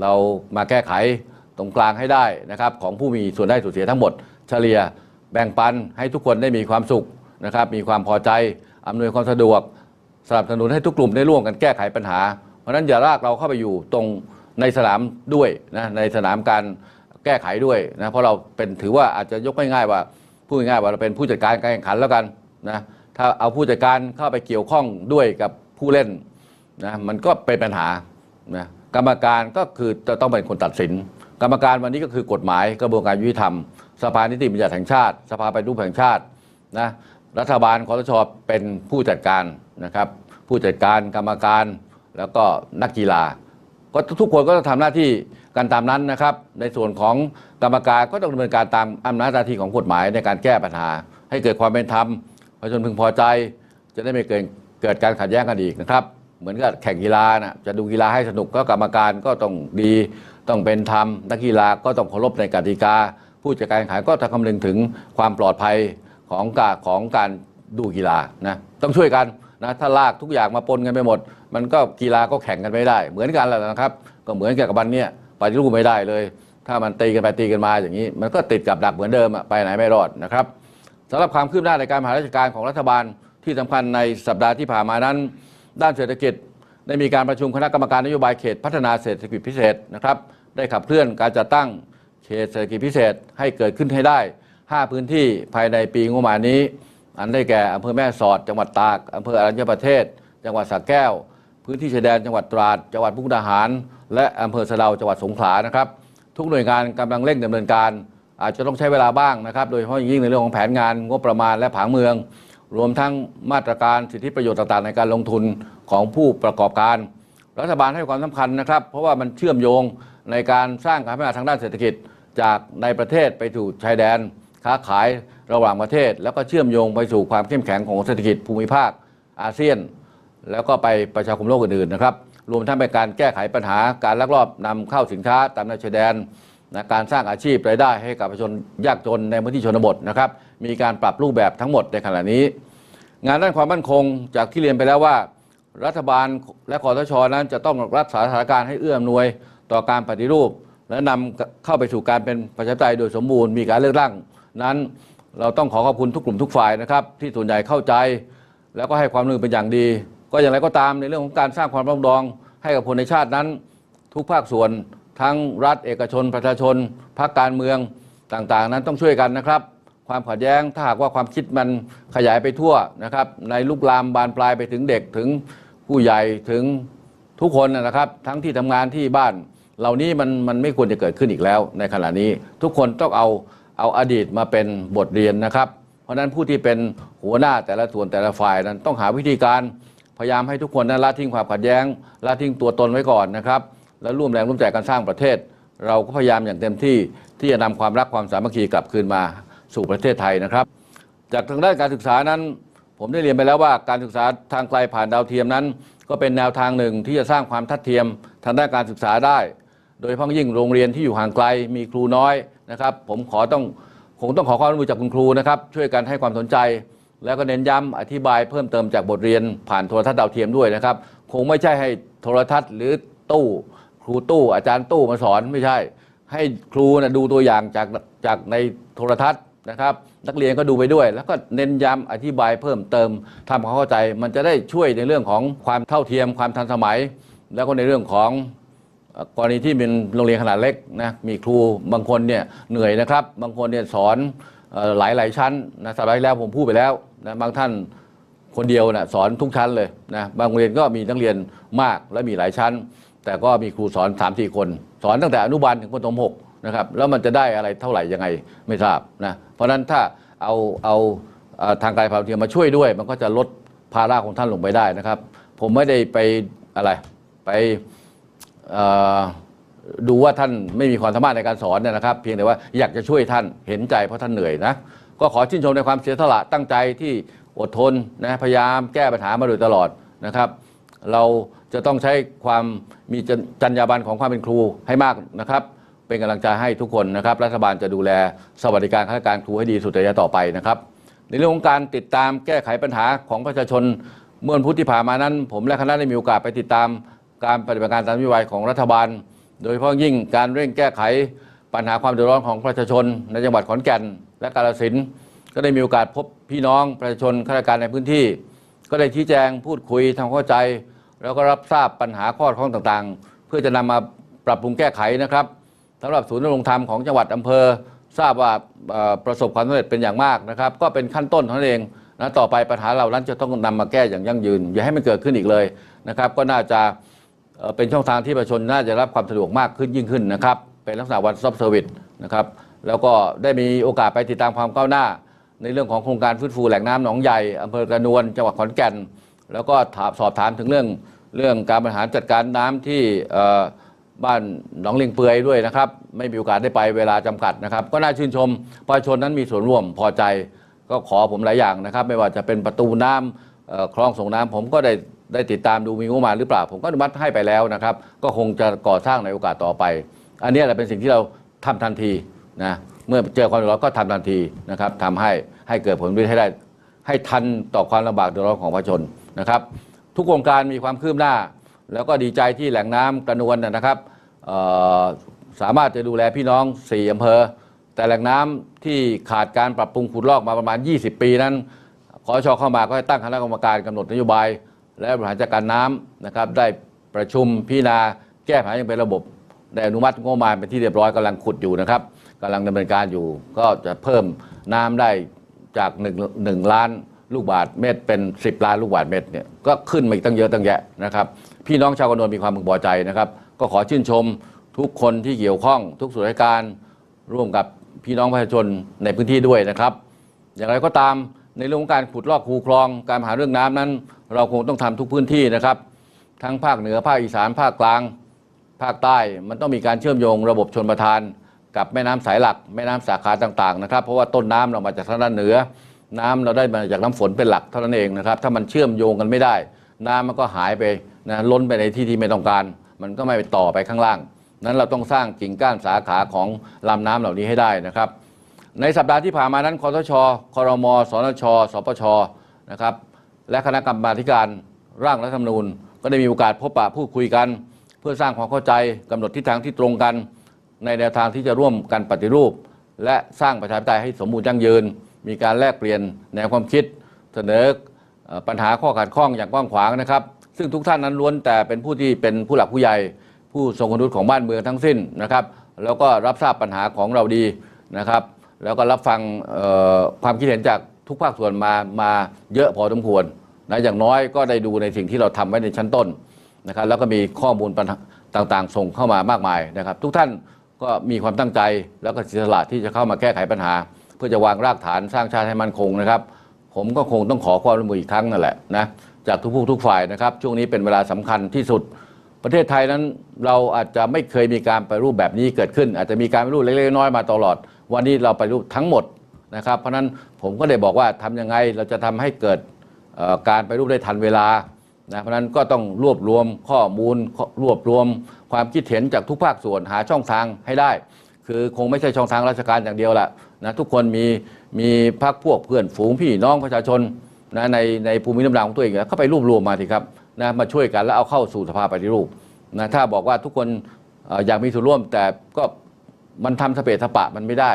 เรามาแก้ไขตรงกลางให้ได้นะครับของผู้มีส่วนได้ส่วนเสียทั้งหมด เฉลี่ยแบ่งปันให้ทุกคนได้มีความสุขนะครับมีความพอใจอำนวยความสะดวกสนับสนุนให้ทุกกลุ่มได้ร่วมกันแก้ไขปัญหา เพราะฉะนั้นอย่าลากเราเข้าไปอยู่ตรงในสนามด้วยนะในสนามการแก้ไขด้วยนะเพราะเราเป็นถือว่าอาจจะยกง่ายๆว่าพูดง่ายๆว่าเราเป็นผู้จัดการการแข่งขันแล้วกันนะถ้าเอาผู้จัดการเข้าไปเกี่ยวข้องด้วยกับผู้เล่นนะมันก็เป็นปัญหานะ กรรมการก็คือจะต้องเป็นคนตัดสิน กรรมการวันนี้ก็คือกฎหมายกระบวนการยุติธรรม สภานิติบัญญัติแห่งชาติ สภาปฏิรูปแห่งชาตินะรัฐบาลคอสชเป็นผู้จัดการนะครับ ผู้จัดการกรรมการแล้วก็นักกีฬา ก็ทุกคนก็ต้องทำหน้าที่กันตามนั้นนะครับ ในส่วนของกรรมการก็ต้องดำเนินการตามอำนาจหน้าที่ของกฎหมายในการแก้ปัญหา ให้เกิดความเป็นธรรมประชาชนพึงพอใจ จะได้ไม่เกิดเกิดการขัดแย้งกันอีกนะครับ เหมือนกับแข่งกีฬานะจะดูกีฬาให้สนุกก็กรรมการก็ต้องดี ต้องเป็นธรรมนักกีฬาก็ต้องเคารพในกติกา ผู้จัดการแข่งขันก็ต้องคำนึงถึงความปลอดภัยของการของการดูกีฬานะต้องช่วยกันนะถ้าลากทุกอย่างมาปนกันไปหมด มันก็กีฬาก็แข่งกันไม่ได้ เหมือนกันแหละนะครับ ก็เหมือนกับวันนี้ปฏิรูปไม่ได้เลย ถ้ามันตีกันไปตีกันมาอย่างนี้ มันก็ติดกับดักเหมือนเดิมอะไปไหนไม่รอดนะครับสำหรับความคืบหน้าในการบริหาราชการของรัฐบาลที่สำคัญในสัปดาห์ที่ผ่านมานั้น ด้านเศรษฐกิจ ได้มีการประชุมคณะกรรมการนโยบายเขตพัฒนาเศรษฐกิจพิเศษนะครับได้ขับเคลื่อนการจัดตั้งเขตเศรษฐกิจพิเศษให้เกิดขึ้นให้ได้ 5 พื้นที่ภายในปีงบประมาณนี้ อันได้แก่อำเภอแม่สอด จังหวัดตากอำเภออรัญญประเทศ จังหวัดสระแก้ว พื้นที่ชายแดนจังหวัดตราด จังหวัดมุกดาหาร และอำเภอสะเดาจังหวัดสงขลานะครับ ทุกหน่วยงานกำลังเร่งดำเนินการ อาจจะต้องใช้เวลาบ้างนะครับ โดยเฉพาะอย่างยิ่งในเรื่องของแผนงานงบประมาณและผังเมือง รวมทั้งมาตรการสิทธิประโยชน์ต่างๆ ในการลงทุนของผู้ประกอบการ รัฐบาลให้ความสำคัญนะครับ เพราะว่ามันเชื่อมโยงในการสร้างการพัฒนาทางด้านเศรษฐกิจจากในประเทศไปสู่ชายแดน ค้าขายระหว่างประเทศ แล้วก็เชื่อมโยงไปสู่ความเข้มแข็งของเศรษฐกิจภูมิภาคอาเซียน แล้วก็ไปประชาคมโลกอื่นๆนะครับ รวมทั้งเป็นการแก้ไขปัญหาการลักลอบนำเข้าสินค้าตามแนวชายแดน นะการสร้างอาชีพรายได้ให้กับประชาชนยากจนในพื้นที่ชนบทนะครับ มีการปรับรูปแบบทั้งหมดในขณะนี้ งานด้านความมั่นคงจากที่เรียนไปแล้วว่า รัฐบาลและคอสชนั้นจะต้องรักษาสถานการณ์ให้เอื้ออำนวยต่อการปฏิรูป และนำเข้าไปสู่การเป็นประชาธิปไตยโดยสมบูรณ์มีการเลือกตั้ง นั้นเราต้องขอขอบคุณทุกกลุ่มทุกฝ่ายนะครับ ที่ส่วนใหญ่เข้าใจ แล้วก็ให้ความร่วมมือเป็นอย่างดี ก็อย่างไรก็ตามในเรื่องของการสร้างความปรองดอง ให้กับคนในชาตินั้น ทุกภาคส่วน ทั้งรัฐเอกชน ประชาชนพรรคการเมืองต่างๆ นั้นต้องช่วยกันนะครับ ความขัดแย้งถ้าหากว่าความคิดมันขยายไปทั่วนะครับ ในลุกลามบานปลายไปถึงเด็กถึงผู้ใหญ่ถึงทุกคนนะครับ ทั้งที่ทำงานที่บ้าน เหล่านี้มันมันไม่ควรจะเกิดขึ้นอีกแล้ว ในขณะนี้ทุกคนต้องเอาเอาอดีตมาเป็นบทเรียนนะครับ เพราะฉะนั้นผู้ที่เป็นหัวหน้าแต่ละส่วนแต่ละฝ่ายนั้นต้องหาวิธีการพยายามให้ทุกคนนั้นละทิ้งความขัดแย้งละทิ้งตัวตนไว้ก่อนนะครับ แล้วร่วมแรงร่วมใจกันสร้างประเทศ เราก็พยายามอย่างเต็มที่ที่จะนำความรักความสามัคคีกลับคืนมาสู่ประเทศไทยนะครับ จากทางด้านการศึกษานั้น ผมได้เรียนไปแล้วว่าการศึกษาทางไกลผ่านดาวเทียมนั้น ก็เป็นแนวทางหนึ่งที่จะสร้างความทัดเทียมทางด้านการศึกษาได้ โดยเฉพาะยิ่งโรงเรียนที่อยู่ห่างไกลมีครูน้อยนะครับ ผมขอต้องคงต้องขอความร่วมมือจากคุณครูนะครับช่วยกันให้ความสนใจ แล้วก็เน้นย้ำอธิบายเพิ่มเติมจากบทเรียนผ่านโทรทัศน์ดาวเทียมด้วยนะครับ คงไม่ใช่ให้โทรทัศน์หรือตู้ ครูตู้อาจารย์ตู้มาสอนไม่ใช่ ให้ครูนะดูตัวอย่างจากจากในโทรทัศน์นะครับ นักเรียนก็ดูไปด้วย แล้วก็เน้นย้ำอธิบายเพิ่มเติมทำความเข้าใจ มันจะได้ช่วยในเรื่องของความเท่าเทียมความทันสมัย แล้วก็ในเรื่องของกรณีที่เป็นโรงเรียนขนาดเล็กนะมีครูบางคนเนี่ยเหนื่อยนะครับ บางคนเนี่ยสอนหลายหลายชั้นนะสัปดาห์ที่แล้วผมพูดไปแล้วนะบางท่านคนเดียวนะสอนทุกชั้นเลยนะบางโรงเรียนก็มีนักเรียนมากและมีหลายชั้น แต่ก็มีครูสอน3ามสี่คน สอนตั้งแต่อนุบาลถึงประถมหกนะครับแล้วมันจะได้อะไรเท่าไหร่ยังไงไม่ทราบนะเพราะฉะนั้นถ้าเอาเอาเอ่อทางการผ่านดาวเทียมมาช่วยด้วย มันก็จะลดภาระของท่านลงไปได้นะครับ ผมไม่ได้ไปอะไรไปดูว่าท่านไม่มีความสามารถในการสอนเนี่ยนะครับ เพียงแต่ว่าอยากจะช่วยท่านเห็นใจเพราะท่านเหนื่อยนะก็ขอชื่นชมในความเสียสละตั้งใจที่อดทนนะพยายามแก้ปัญหามาโดยตลอดนะครับ เรา จะต้องใช้ความมีจรรยาบรรณของความเป็นครูให้มากนะครับ เป็นกำลังใจให้ทุกคนนะครับ รัฐบาลจะดูแลสวัสดิการข้าราชการครูให้ดีสุดระยะต่อไปนะครับ ในเรื่องของการติดตามแก้ไขปัญหาของประชาชน เมื่อวันพุธที่ผ่านมานั้น ผมและคณะได้มีโอกาสไปติดตามการปฏิบัติการตามนโยบายของรัฐบาล โดยเฉพาะยิ่งการเร่งแก้ไขปัญหาความเดือดร้อนของประชาชน ในจังหวัดขอนแก่น และกาฬสินธุ์ก็ได้มีโอกาสพบพี่น้องประชาชนข้าราชการในพื้นที่ ก็ได้ชี้แจงพูดคุยทำความเข้าใจ แล้วก็รับทราบปัญหาข้อข้องต่างๆ เพื่อจะนำมาปรับปรุงแก้ไขนะครับสำหรับศูนย์ดำรงธรรมของจังหวัดอำเภอ ทราบว่าประสบความสำเร็จเป็นอย่างมากนะครับ ก็เป็นขั้นต้นเท่านั้นเองนะต่อไปปัญหาเหล่านั้นจะต้องนำมาแก้อย่างยั่งยืน อย่าให้มันเกิดขึ้นอีกเลยนะครับ ก็น่าจะเป็นช่องทางที่ประชาชนน่าจะรับความสะดวกมากขึ้นยิ่งขึ้นนะครับ เป็นลักษณะวันซอฟต์เซอร์วิสนะครับแล้วก็ได้มีโอกาสไปติดตามความก้าวหน้า ในเรื่องของโครงการฟื้นฟูแหล่งน้ำหนองใหญ่อำเภอกระนวนจังหวัดขอนแก่น แล้วก็ถามสอบถามถึงเรื่อง เรื่องการบริหารจัดการน้ำที่บ้านหนองลิงเปือยด้วยนะครับ ไม่มีโอกาสได้ไปเวลาจำกัดนะครับ ก็น่าชื่นชมประชาชนนั้นมีส่วนร่วมพอใจ ก็ขอผมหลายอย่างนะครับ ไม่ว่าจะเป็นประตูน้ำเอ่อคลองส่งน้ำผมก็ได้ได้ติดตามดูมีงบประมาณหรือเปล่า ผมก็อนุมัติให้ไปแล้วนะครับ ก็คงจะก่อสร้างในโอกาสต่อไป อันนี้แหละเป็นสิ่งที่เราทำทันทีนะเมื่อเจอความเดือดร้อนก็ทำทันทีนะครับทำให้ให้เกิดผลวิให้ได้ ให้ทันต่อความลำบากเดือดร้อนของประชาชนนะครับ ทุกโครงการมีความคืบหน้า แล้วก็ดีใจที่แหล่งน้ำกระนวนนะนะครับสามารถจะดูแลพี่น้อง 4อำเภอ แต่แหล่งน้ำที่ขาดการปรับปรุงขุดลอกมาประมาณ 20 ปีนั้นขอชเข้ามาก็ให้ตั้งคณะกรรมการกำหนดนโยบาย และบริหารจัดการน้ำนะครับ ได้ประชุมพิจารณาแก้ปัญหาอย่างเป็นระบบได้อนุมัติงบประมาณเป็นที่เรียบร้อยกำลังขุดอยู่นะครับกำลังดำเนินการอยู่ ก็จะเพิ่มน้ำได้จาก1 1ล้าน ลูกบาทเมตรเป็น 10 ล้านลูกบาทเมตรเนี่ยก็ขึ้นมาอีกตั้งเยอะตั้งแยะนะครับพี่น้องชาวกระนวนมีความพึงพอใจนะครับ ก็ขอชื่นชมทุกคนที่เกี่ยวข้องทุกส่วนราชการร่วมกับพี่น้องประชาชนในพื้นที่ด้วยนะครับ อย่างไรก็ตามในเรื่องของการขุดลอกคูคลองการหาเรื่องน้ำนั้น เราคงต้องทำทุกพื้นที่นะครับ ทั้งภาคเหนือภาคอีสานภาคกลาง ภาคใต้มันต้องมีการเชื่อมโยงระบบชนประทาน กับแม่น้ำสายหลัก แม่น้ำสาขาต่างๆนะครับ เพราะว่าต้นน้ำเรามาจากทางด้านเหนือ น้ำเราได้มาจากน้ำฝนเป็นหลักเท่านั้นเองนะครับ ถ้ามันเชื่อมโยงกันไม่ได้ น้ำมันก็หายไปนะล้นไปในที่ที่ไม่ต้องการ มันก็ไม่ไปต่อไปข้างล่าง นั้นเราต้องสร้างกิ่งก้านสาขาของลำน้ำเหล่านี้ให้ได้นะครับ ในสัปดาห์ที่ผ่านมานั้นคอสชครมสนช สปชนะครับและคณะกรรมาธิการร่างรัฐธรรมนูญ ก็ได้มีโอกาสพบปะพูดคุยกัน เพื่อสร้างความเข้าใจกำหนดทิศทางที่ตรงกัน ในแนวทางที่จะร่วมกันปฏิรูป และสร้างประชาธิปไตยให้สมบูรณ์ยั่งยืน มีการแลกเปลี่ยนแนวความคิด เสนอปัญหาข้อขัดข้องอย่างกว้างขวางนะครับ ซึ่งทุกท่านนั้นล้วนแต่เป็นผู้ที่เป็นผู้หลักผู้ใหญ่ ผู้ทรงคุณวุฒิของบ้านเมืองทั้งสิ้นนะครับ แล้วก็รับทราบปัญหาของเราดีนะครับ แล้วก็รับฟังความคิดเห็นจากทุกภาคส่วนมามาเยอะพอสมควรนะอย่างน้อยก็ได้ดูในสิ่งที่เราทำไว้ในชั้นต้นนะครับแล้วก็มีข้อมูลปัญหาต่างๆ ส่งเข้ามามากมายนะครับ ทุกท่านก็มีความตั้งใจแล้วก็เสียสละที่จะเข้ามาแก้ไขปัญหา เพื่อจะวางรากฐานสร้างชาติให้มั่นคงนะครับ ผมก็คงต้องขอความร่วมมืออีกครั้งนั่นแหละนะจากทุกผู้ทุกฝ่ายนะครับ ช่วงนี้เป็นเวลาสำคัญที่สุด ประเทศไทยนั้นเราอาจจะไม่เคยมีการไปรูปแบบนี้เกิดขึ้น อาจจะมีการไปรูปเล็กๆน้อยๆมาตลอด วันนี้เราไปรูปทั้งหมดนะครับ เพราะนั้นผมก็ได้บอกว่าทำยังไงเราจะทำให้เกิดการไปรูปได้ทันเวลานะเพราะฉะนั้นก็ต้องรวบรวมข้อมูลรวบรวม ความคิดเห็นจากทุกภาคส่วนหาช่องทางให้ได้ คือคงไม่ใช่ช่องทางราชการอย่างเดียวแหละ นะทุกคนมีมีพักพวกเพื่อนฝูงพี่น้องประชาชนนะในในภูมิลำเนาของตัวเองเนี่ยเข้าไปรวบรวมมาทีครับนะมาช่วยกันแล้วเอาเข้าสู่สภาปฏิรูปนะถ้าบอกว่าทุกคนเอ่ออยากมีส่วนร่วมแต่ก็มันทำสเปซสปะมันไม่ได้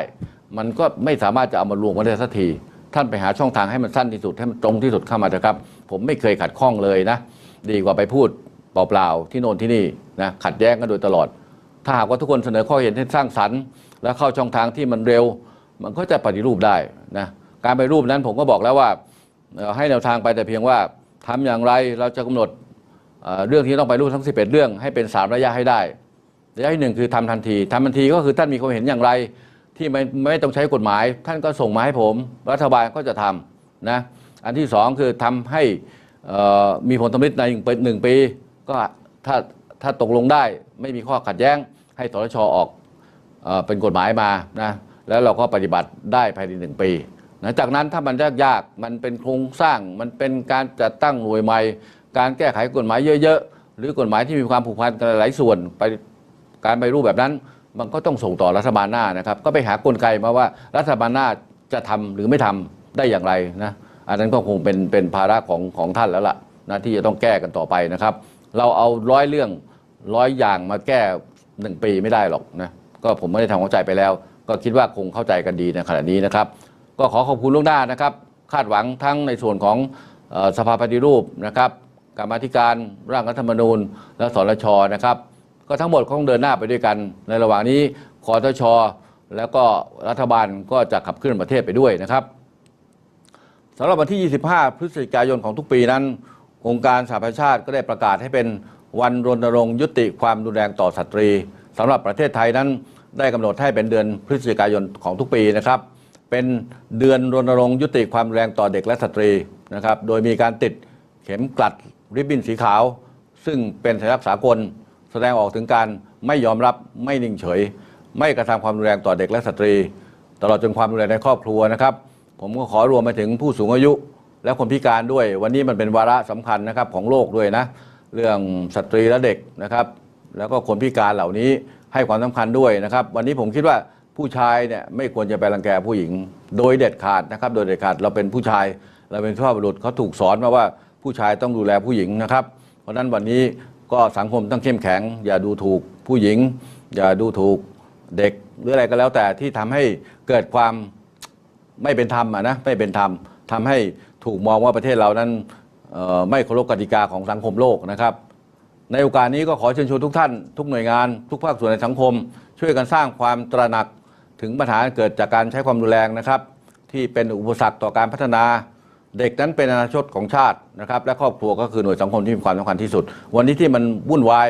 มันก็ไม่สามารถจะเอามารวมกันได้สักที ท่านไปหาช่องทางให้มันสั้นที่สุดให้มันตรงที่สุดเข้ามาเถอะครับ ผมไม่เคยขัดข้องเลยนะ ดีกว่าไปพูดเปล่าๆที่โน่นที่นี่นะขัดแย้งกันโดยตลอด ถ้าหากว่าทุกคนเสนอข้อเห็นที่สร้างสรรค์ และเข้าช่องทางที่มันเร็ว มันก็จะปฏิรูปได้นะการปฏิรูปนั้นผมก็บอกแล้วว่าให้แนวทางไปแต่เพียงว่าทำอย่างไรเราจะกำหนดเรื่องที่ต้องไปรูปทั้ง 11 เรื่องให้เป็น 3 ระยะให้ได้ระยะที่หนึ่งคือทำทันทีทำทันทีก็คือท่านมีความเห็นอย่างไรที่ไม่ไม่ต้องใช้กฎหมาย ท่านก็ส่งมาให้ผม รัฐบาลก็จะทำนะอันที่สองคือทำให้มีผลสำลิดในหนึ่งปี ก็ถ้าถ้าตกลงได้ไม่มีข้อขัดแย้งให้สรชออกเอ่อเป็นกฎหมายมานะ แล้วเราก็ปฏิบัติได้ภายในหนึ่งปีนะจากนั้นถ้ามันยากยากมันเป็นโครงสร้าง มันเป็นการจัดตั้งหน่วยใหม่ การแก้ไขกฎหมายเยอะๆ หรือกฎหมายที่มีความผูกพันกันหลายส่วนไปการไปรูปแบบนั้น มันก็ต้องส่งต่อรัฐบาลหน้านะครับ ก็ไปหากลไกมาว่ารัฐบาลหน้าจะทำหรือไม่ทำได้อย่างไรนะอันนั้นก็คงเป็นเป็นภาระของของท่านแล้วล่ะนะที่จะต้องแก้กันต่อไปนะครับ เราเอาร้อยเรื่องร้อยอย่างมาแก้หนึ่งปีไม่ได้หรอกนะก็ผมไม่ได้ทำความเข้าใจไปแล้ว ก็คิดว่าคงเข้าใจกันดีในขณะนี้นะครับ ก็ขอขอบคุณล่วงหน้านะครับ คาดหวังทั้งในส่วนของสภาปฏิรูปนะครับกรรมธิการร่างรัฐธรรมนูญ และสรชนะครับ ก็ทั้งหมดก็ต้องเดินหน้าไปด้วยกัน ในระหว่างนี้คอทช แล้วก็รัฐบาลก็จะขับเคลื่อนประเทศไปด้วยนะครับสำหรับวันที่ 25 พฤศจิกายนของทุกปีนั้น องค์การสหประชาชาติก็ได้ประกาศให้เป็นวันรณรงค์ยุติความรุนแรงต่อสตรีสำหรับประเทศไทยนั้น ได้กำหนดให้เป็นเดือนพฤศจิกายนของทุกปีนะครับ เป็นเดือนรณรงค์ยุติความแรงต่อเด็กและสตรีนะครับ โดยมีการติดเข็มกลัดริบบิ้นสีขาว ซึ่งเป็นสัญลักษณ์สากล แสดงออกถึงการไม่ยอมรับไม่นิ่งเฉย ไม่กระทำความรุนแรงต่อเด็กและสตรี ตลอดจนความรุนแรงในครอบครัวนะครับ ผมก็ขอรวมไปถึงผู้สูงอายุ และคนพิการด้วย วันนี้มันเป็นวาระสำคัญนะครับของโลกด้วยนะ เรื่องสตรีและเด็กนะครับ แล้วก็คนพิการเหล่านี้ ให้ความสำคัญด้วยนะครับ วันนี้ผมคิดว่าผู้ชายเนี่ยไม่ควรจะไปรังแกผู้หญิง โดยเด็ดขาดนะครับ โดยเด็ดขาดเราเป็นผู้ชายเราเป็นสุภาพบุรุษเขาถูกสอนมาว่าผู้ชายต้องดูแลผู้หญิงนะครับ เพราะนั้นวันนี้ก็สังคมต้องเข้มแข็ง อย่าดูถูกผู้หญิง อย่าดูถูกเด็กหรืออะไรก็แล้วแต่ที่ทำให้เกิดความไม่เป็นธรรมอะนะไม่เป็นธรรมทำให้ถูกมองว่าประเทศเรานั้นไม่เคารพกติกาของสังคมโลกนะครับ ในโอกาสนี้ก็ขอเชิญชวนทุกท่าน ทุกหน่วยงาน ทุกภาคส่วนในสังคม ช่วยกันสร้างความตระหนักถึงปัญหาเกิดจากการใช้ความรุนแรงนะครับ ที่เป็นอุปสรรคต่อการพัฒนา เด็กนั้นเป็นอนาคตของชาตินะครับ และครอบครัวก็คือหน่วยสังคมที่มีความสำคัญที่สุด วันนี้ที่มันวุ่นวาย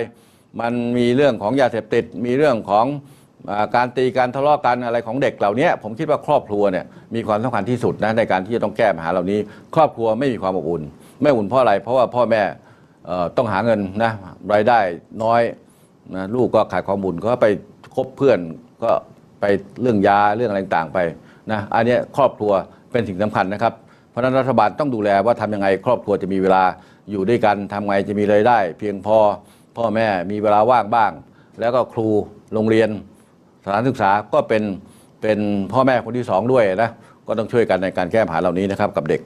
มันมีเรื่องของยาเสพติด มีเรื่องของอการตีการทะเลาะกันอะไรของเด็กเหล่านี้ผมคิดว่าครอบครัวเนี่ยมีความสำคัญที่สุดนะในการที่จะต้องแก้ปัญหาเหล่านี้ ครอบครัวไม่มีความอบอุ่นไม่อุ่นเพราะอะไรเพราะว่าพ่อแม่ ต้องหาเงินนะรายได้น้อยนะลูกก็ขาดความบุญก็ไปคบเพื่อนก็ไปเรื่องยาเรื่องอะไรต่างไปนะอันนี้ครอบครัวเป็นสิ่งสำคัญนะครับ เพราะนั้นรัฐบาลต้องดูแลว่าทำยังไงครอบครัวจะมีเวลาอยู่ด้วยกันทำไงจะมีรายได้ เพียงพอพ่อแม่มีเวลาว่างบ้าง แล้วก็ครูโรงเรียนสถานศึกษาก็เป็นเป็นพ่อแม่คนที่สองด้วยนะก็ต้องช่วยกันในการแก้ปัญหาเหล่านี้นะครับกับเด็ก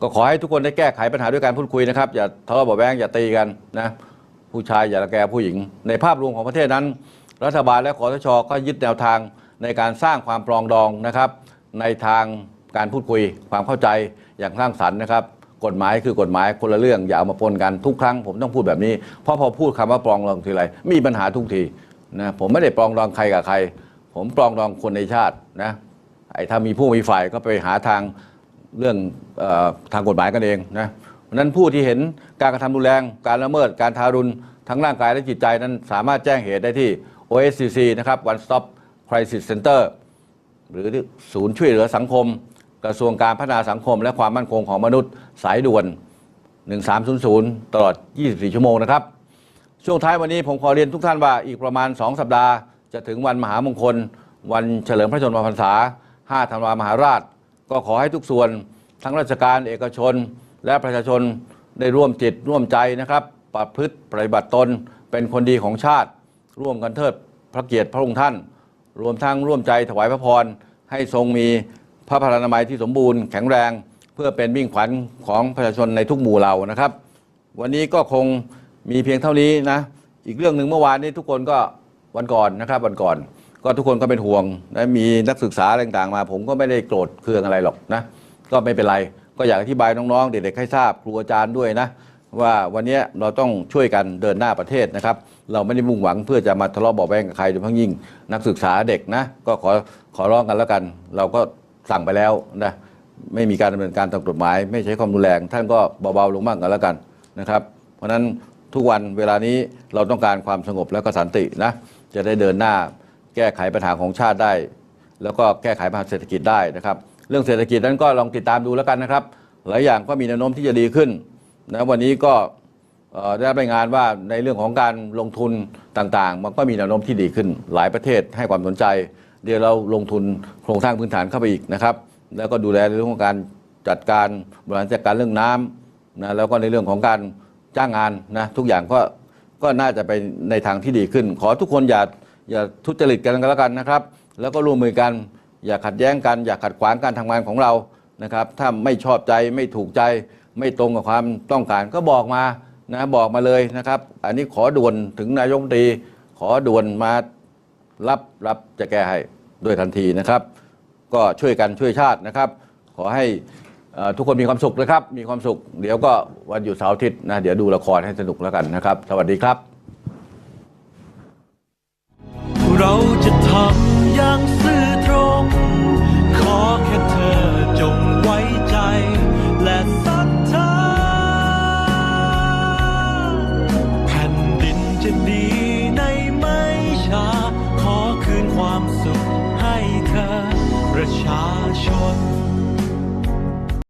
ก็ขอให้ทุกคนได้แก้ไขปัญหาด้วยการพูดคุยนะครับ อย่าทะเลาะเบาะแว้งอย่าตีกันนะผู้ชายอย่าละแกผู้หญิง ในภาพรวมของประเทศนั้น รัฐบาลและคอสชก็ยึดแนวทางในการสร้างความปรองดองนะครับ ในทางการพูดคุยความเข้าใจอย่างสร้างสรรค์นะครับ กฎหมายคือกฎหมายคนละเรื่องอย่าเอามาปนกันทุกครั้งผมต้องพูดแบบนี้เพราะพอพูดคำว่าปรองดองทีไรมีปัญหาทุกทีนะผมไม่ได้ปรองดองใครกับใคร ผมปรองดองคนในชาตินะไอ้ถ้ามีผู้มีฝ่ายก็ไปหาทาง เรื่องอทางกฎหมายกันเองนะเพราะนั้นผู้ที่เห็นการกระทำรุนแรง การละเมิดการทารุณทั้งร่างกายและจิตใจนั้นสามารถแจ้งเหตุได้ที่ OSCC นะครับ One Stop Crisis Center หรือศูนย์ช่วยเหลือสังคม กระทรวงการพัฒนาสังคม และความมั่นคงของมนุษย์สายด่วน 1300 ตลอด 24 ชั่วโมงนะครับ ช่วงท้ายวันนี้ผมขอเรียนทุกท่านว่าอีกประมาณ 2 สัปดาห์ จะถึงวันมหามงคล วันเฉลิมพระชนมพรรษา 5 ธันวามหาราช ก็ขอให้ทุกส่วนทั้งราชการเอกชน และประชาชนได้ร่วมจิตร่วมใจนะครับ ประพฤติปฏิบัติตนเป็นคนดีของชาติ ร่วมกันเทิดพระเกียรติพระองค์ท่าน รวมทั้งร่วมใจถวายพระพร ให้ทรงมีพระพลานามัยที่สมบูรณ์แข็งแรง เพื่อเป็นมิ่งขวัญของประชาชนในทุกหมู่เหล่านะครับ วันนี้ก็คงมีเพียงเท่านี้นะ อีกเรื่องหนึ่งเมื่อวานนี้ทุกคนก็วันก่อนนะครับวันก่อน ก็ทุกคนก็เป็นห่วงนะมีนักศึกษาต่างๆมา ผมก็ไม่ได้โกรธเคืองอะไรหรอกนะ ก็ไม่เป็นไร ก็อยากอธิบายน้องๆ เด็กๆให้ทราบครูอาจารย์ด้วยนะ ว่าวันนี้เราต้องช่วยกันเดินหน้าประเทศนะครับ เราไม่ได้มุ่งหวังเพื่อจะมาทะเลาะเบาแวงกับใครโดยเฉพาะยิ่ง นักศึกษาเด็กนะ ก็ขอขอร้องกันแล้วกัน เราก็สั่งไปแล้วนะไม่มีการดำเนินการตามกฎหมาย ไม่ใช้ความรุนแรง ท่านก็เบาๆลงบ้างกันแล้วกันนะครับ เพราะฉะนั้นทุกวันเวลานี้เราต้องการความสงบและก็สันตินะจะได้เดินหน้า แก้ไขปัญหาของชาติได้ แล้วก็แก้ไขปัญหาเศรษฐกิจได้นะครับ เรื่องเศรษฐกิจนั้นก็ลองติดตามดูแล้วกันนะครับ หลายอย่างก็มีแนวโน้มที่จะดีขึ้นนะวันนี้ก็ได้รับรายงานว่าในเรื่องของการลงทุนต่างๆ มันก็มีแนวโน้มที่ดีขึ้น หลายประเทศให้ความสนใจ เดี๋ยวเราลงทุนโครงสร้างพื้นฐานเข้าไปอีกนะครับ แล้วก็ดูแลในเรื่องของการจัดการบริหารจัดการเรื่องน้ำนะแล้วก็ในเรื่องของการจ้างงานนะทุกอย่างก็ก็น่าจะไปในทางที่ดีขึ้น ขอทุกคนอย่า อย่าทุจริตกันก็แล้วกันนะครับ แล้วก็ร่วมมือกัน อย่าขัดแย้งกัน อย่าขัดขวางการทำงานของเรานะครับ ถ้าไม่ชอบใจไม่ถูกใจ ไม่ตรงกับความต้องการก็บอกมานะบอกมาเลยนะครับ อันนี้ขอด่วนถึงนายกตรีขอด่วนมารับรับจะแก้ให้ด้วยทันทีนะครับ ก็ช่วยกันช่วยชาตินะครับ ขอให้เอ่อทุกคนมีความสุขนะครับ มีความสุข เดี๋ยวก็วันหยุดเสาร์อาทิตย์นะ เดี๋ยวดูละครให้สนุกแล้วกันนะครับ สวัสดีครับ ทำอย่างซื่อตรง ขอแค่เธอจงไว้ใจ และศรัทธาแผ่นดินจะดีในไม่ช้า ขอคืนความสุขให้เธอ ประชาชน